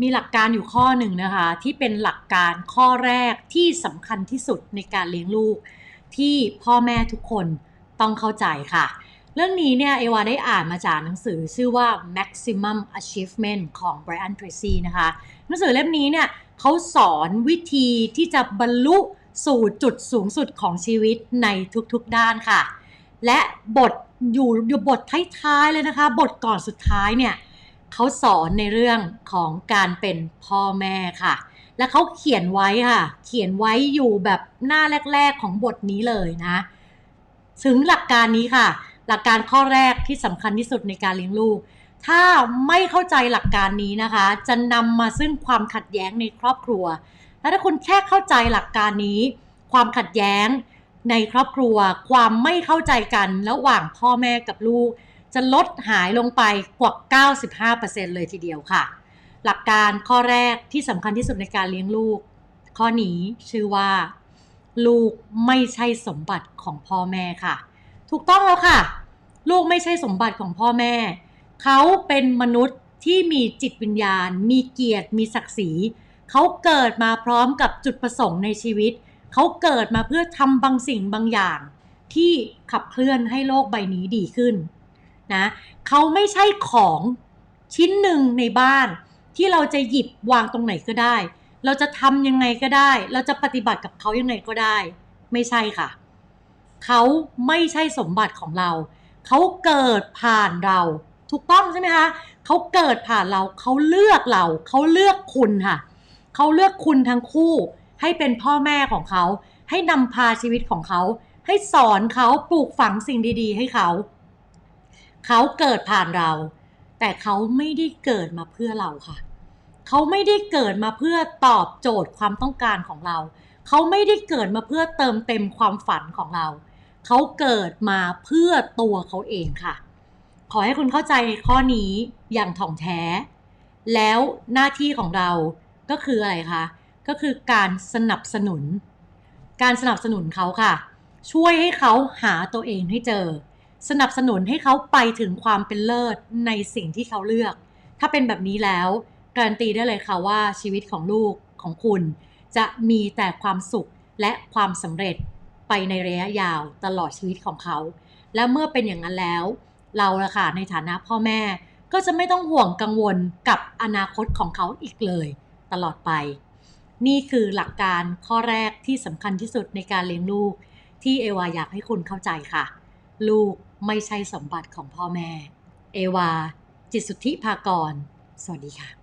มีหลักการอยู่ข้อหนึ่งนะคะ ที่เป็นหลักการข้อแรกที่สำคัญที่สุดในการเลี้ยงลูก ที่พ่อแม่ทุกคนต้องเข้าใจค่ะ เรื่องนี้เนี่ยเอวาได้อ่านมาจากหนังสือชื่อว่า Maximum Achievement ของ Brian Tracy นะคะ หนังสือเล่มนี้เนี่ยเขาสอนวิธีที่จะบรรลุสู่จุดสูงสุดของชีวิตในทุกๆด้านค่ะ และบทอยู่อยู่บทท้ายๆเลยนะคะ บทก่อนสุดท้ายเนี่ย เขาสอนในเรื่องของการเป็นพ่อแม่ค่ะ และเขาเขียนไว้ค่ะ เขียนไว้อยู่แบบหน้าแรก ๆของบทนี้เลยนะ ถึงหลักการนี้ค่ะ หลักการข้อแรกที่สำคัญที่สุดในการเลี้ยงลูก ถ้าไม่เข้าใจหลักการนี้นะคะ จะนำมาซึ่งความขัดแย้งในครอบครัว และถ้าคุณแค่เข้าใจหลักการนี้ ความขัดแย้งในครอบครัว ความไม่เข้าใจกันระหว่างพ่อแม่กับลูก จะลดหายลงไปกว่า 95%เลยทีเดียวค่ะ หลักการข้อแรกที่สำคัญที่สุดในการเลี้ยงลูก ข้อนี้ชื่อว่า ลูกไม่ใช่สมบัติของพ่อแม่ค่ะ ถูกต้องแล้วค่ะ ลูกไม่ใช่สมบัติของพ่อแม่ เขาเป็นมนุษย์ที่มีจิตวิญญาณ มีเกียรติ มีศักดิ์ศรี เขาเกิดมาพร้อมกับจุดประสงค์ในชีวิต เขาเกิดมาเพื่อทำบางสิ่งบางอย่าง ที่ขับเคลื่อนให้โลกใบนี้ดีขึ้น นะเขาไม่ใช่ของชิ้นหนึ่งในบ้าน ที่เราจะหยิบวางตรงไหนก็ได้ เราจะทำยังไงก็ได้ เราจะปฏิบัติกับเขายังไงก็ได้ ไม่ใช่ค่ะ เขาไม่ใช่สมบัติของเรา เขาเกิดผ่านเรา ถูกต้องใช่ไหมคะเขาเกิดผ่านเราเขาเลือกเราเขาเลือกคุณค่ะเขาเลือกคุณทั้งคู่ ให้เป็นพ่อแม่ของเขา ให้นำพาชีวิตของเขา ให้สอนเขาปลูกฝังสิ่งดี ๆ ให้เขา เขาเกิดผ่านเรา แต่เขาไม่ได้เกิดมาเพื่อเราค่ะ เขาไม่ได้เกิดมาเพื่อตอบโจทย์ความต้องการของเรา เขาไม่ได้เกิดมาเพื่อเติมเต็มความฝันของเรา เขาเกิดมาเพื่อตัวเขาเองค่ะ ขอให้คุณเข้าใจข้อนี้อย่างถ่องแท้ แล้วหน้าที่ของเราก็คืออะไรคะ ก็คือการสนับสนุน การสนับสนุนเขาค่ะ ช่วยให้เขาหาตัวเองให้เจอ สนับสนุนให้เขาไปถึงความเป็นเลิศในสิ่งที่เขาเลือก ถ้าเป็นแบบนี้แล้ว การันตีได้เลยค่ะว่าชีวิตของลูกของคุณ จะมีแต่ความสุขและความสำเร็จไปในระยะยาวตลอดชีวิตของเขา และเมื่อเป็นอย่างนั้นแล้ว เราละค่ะในฐานะพ่อแม่ ก็จะไม่ต้องห่วงกังวลกับอนาคตของเขาอีกเลย ตลอดไป นี่คือหลักการข้อแรกที่สำคัญที่สุดในการเลี้ยงลูก ที่เอวาอยากให้คุณเข้าใจค่ะ ลูก ไม่ใช่สมบัติของพ่อแม่ เอวา จิตสุทธิภากร สวัสดีค่ะ